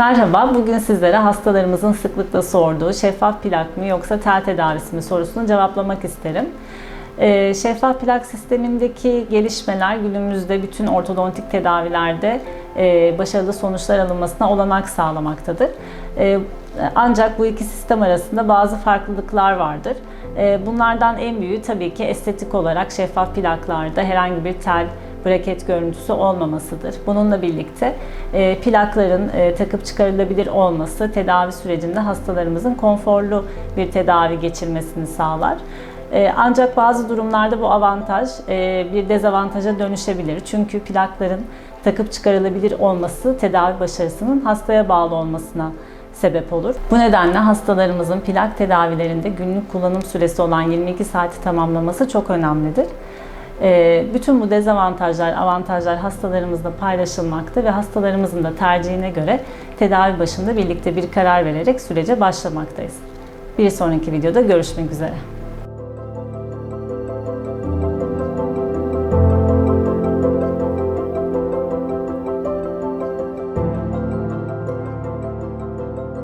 Merhaba, bugün sizlere hastalarımızın sıklıkla sorduğu şeffaf plak mı yoksa tel tedavisi mi sorusunu cevaplamak isterim. Ee, şeffaf plak sistemindeki gelişmeler günümüzde bütün ortodontik tedavilerde e, başarılı sonuçlar alınmasına olanak sağlamaktadır. E, ancak bu iki sistem arasında bazı farklılıklar vardır. E, bunlardan en büyüğü tabii ki estetik olarak şeffaf plaklarda herhangi bir tel braket görüntüsü olmamasıdır. Bununla birlikte e, plakların e, takıp çıkarılabilir olması tedavi sürecinde hastalarımızın konforlu bir tedavi geçirmesini sağlar. E, ancak bazı durumlarda bu avantaj bir dezavantaja dönüşebilir. Çünkü plakların takıp çıkarılabilir olması tedavi başarısının hastaya bağlı olmasına sebep olur. Bu nedenle hastalarımızın plak tedavilerinde günlük kullanım süresi olan 22 saati tamamlaması çok önemlidir. Ee, Bütün bu dezavantajlar, avantajlar hastalarımızla paylaşılmakta ve hastalarımızın da tercihine göre tedavi başında birlikte bir karar vererek sürece başlamaktayız. Bir sonraki videoda görüşmek üzere.